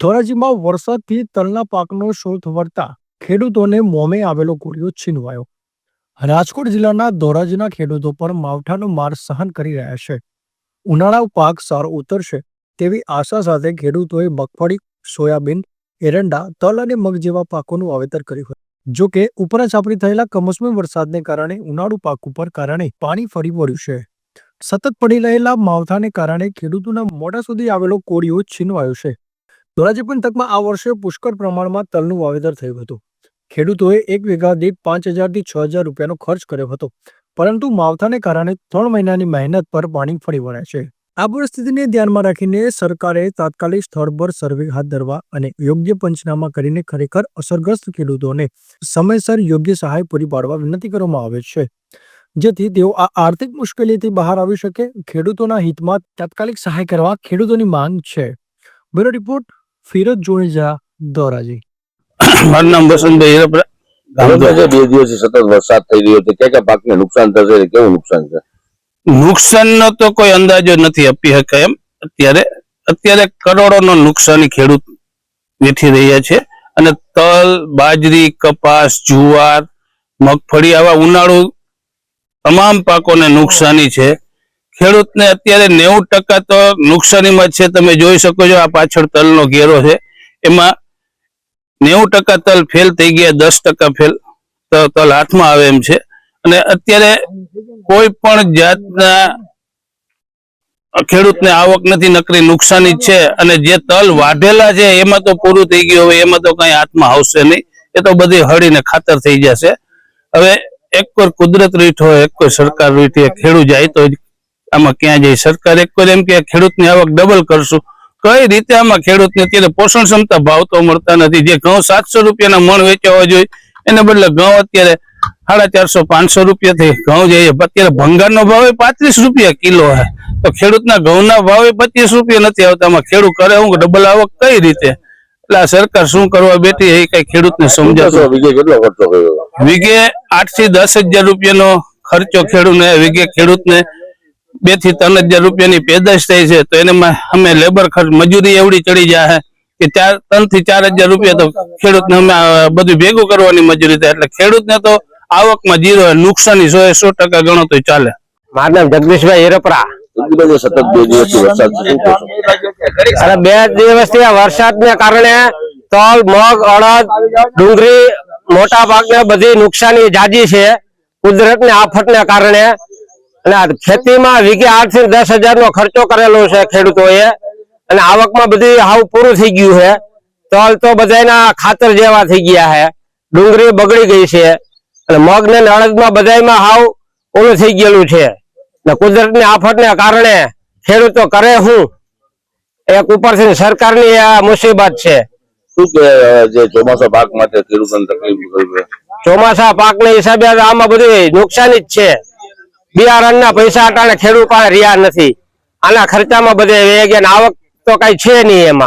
ધોરાજીમાં વરસાદથી તલના પાકનો શોધ વળતા ખેડૂતોને મોમે આવેલો કોળિયો છીનવાયો. રાજકોટ જિલ્લાના ધોરાજીના ખેડૂતો પણ માવઠાનો માર સહન કરી રહ્યા છે. ઉનાળા પાક સારો ઉતરશે તેવી આશા સાથે ખેડૂતોએ મગફળી, સોયાબીન, એરંડા, તલ અને મગ જેવા પાકોનું વાવેતર કર્યું હતું. જો કે ઉપરા છાપરી થયેલા કમોસમી વરસાદને કારણે ઉનાળુ પાક ઉપર કારણે પાણી ફરી વળ્યું છે. સતત પડી રહેલા માવઠાને કારણે ખેડૂતોના મોઢા સુધી આવેલો કોળિયો છીનવાયો છે. ધોરાજી પંથકમાં આ વર્ષે પુષ્કળ પ્રમાણમાં તલનું વાવેતર થયું હતું. ખેડૂતોએ એક વીઘા દીઠ પાંચ હજારથી છ હજાર રૂપિયાનો ખર્ચ કર્યો હતો. પરંતુ માવઠાને કારણે ત્રણ મહિનાની મહેનત પર પાણી ફરી વળ્યા છે. આ પરિસ્થિતિને ધ્યાનમાં રાખીને સરકારે તાત્કાલિક સ્થળ પર સર્વે હાથ ધરવા અને યોગ્ય પંચનામા કરીને ખરેખર અસરગ્રસ્ત ખેડૂતોને સમયસર યોગ્ય સહાય પૂરી પાડવા વિનંતી કરવામાં આવે છે. જેથી તેઓ આ આર્થિક મુશ્કેલીથી બહાર આવી શકે. ખેડૂતોના હિતમાં તાત્કાલિક સહાય કરવા ખેડૂતોની માંગ છે. બ્યુરો રિપોર્ટ ફિરોજ જોડેજા ધોરાજી મારું નામ વસંતભાઈ હીરપરા. બે દિવસ સતત વરસાદ થઈ રહ્યો છે. ક્યાં ક્યાં પાકને નુકસાન થશે કેવું નુકસાન છે? નુકસાનનો તો કોઈ અંદાજો નથી આપી શકાય એમ. અત્યારે અત્યારે કરોડોનો નુકસાની ખેડૂત વેઠી રહ્યા છે. અને તલ બાજરી કપાસ જુવાર મગફળી આવા ઉનાળુ તમામ પાકોને નુકસાની છે. ખેડૂતને અત્યારે નેવું ટકા તો નુકસાનીમાં છે, તમે જોઈ શકો છો, આ પાછળ તલનો ઘેરો છે. એમાં નેવું ટકા તલ ફેલ થઈ ગયા, દસ ટકા ફેલ તો તલ હાથમાં આવે એમ છે. અને અત્યારે કોઈ પણ જાતના ખેડૂતને આવક નથી, નકરી નુકસાની છે. અને જે તલ વાઢેલા છે, એમાં તો પૂરું થઈ ગયું, હવે એમાં તો કઈ હાથમાં આવશે નહીં. એ તો બધી હળીને ખાતર થઈ જશે. હવે એક કોઈ કુદરત રીઠ હોય, એક કોઈ સરકાર રીઠ ખેડૂત જાય તો આમાં ક્યાં જાય? સરકાર એક એમ કે ખેડૂતની આવક ડબલ કરશું. કઈ રીતે આમાં ખેડૂતને અત્યારે પોષણ ક્ષમતા ભાવ તો મળતા નથી. જે ઘઉં સાતસો રૂપિયાના મણ વેચવા જોઈએ એને બદલે ઘઉં અત્યારે સાડા ચારસો પાંચસો રૂપિયા થઈ. ઘઉં જઈએ અત્યારે ભંગારનો ભાવ પાંત્રીસ રૂપિયા કિલો હે. તો ખેડૂતના ઘઉંના ભાવ પચીસ રૂપિયા નથી આવતા. આમાં ખેડૂત કરે હું ડબલ આવક કઈ રીતે? એટલે આ સરકાર શું કરવા બેઠી એ કઈ ખેડૂતને સમજાતો વિગે કેટલો ખર્ચો કર્યો? વીઘે આઠથી દસ હજાર રૂપિયાનો ખર્ચો ખેડૂતને વીઘે ખેડૂતને બેથી ત્રણ હજાર રૂપિયાની પેદાશ થાય છે, તો એને અમે લેબર ખર્ચ, મજૂરી એવડી ચડી જાય કે ચાર ત્રણથી ચાર હજાર રૂપિયા તો ખેડૂતને અમે બધું ભેગું કરવાની મજૂરી થાય, એટલે ખેડૂતને તો આવકમાં જીરો નુકસાની સો સો ટકા ગણો તો ચાલે. મારું નામ જગદીશભાઈ હિરપરા. બે સતત બે દિવસથી વરસાદ વરસાદને કારણે તલ, મગ, અડદ, ડુંગળી મોટા ભાગને બધી નુકસાની જાજી છે. કુદરતની આફતને કારણે અને ખેતીમાં વીઘે આઠથી દસ હજાર નો ખર્ચો કરેલો છે ખેડૂતોએ. અને આવકમાં બધી હાવ પૂરું થઈ ગયું છે. તલ તો બધાના ખાતર જેવા થઈ ગયા છે. ડુંગળી બગડી ગઈ છે. અને મગ ને અડદમાં બધામાં હાવ ઓલું થઈ ગયેલું છે. ને કુદરતની આફતને કારણે ખેડૂતો કરે શું? એક ઉપરથી સરકારની આ મુસીબત છે. શું કે જે ચોમાસા પાક માટે ખેડૂતોને તકલીફ પડી છે? ચોમાસા હિસાબે આમાં બધું નુકસાની જ છે. બિયારણના પૈસા અટાણે ખેડૂત પાસે રહ્યા નથી. આના ખર્ચામાં બધે ગયા આવક તો કઈ છે નહીં એમાં.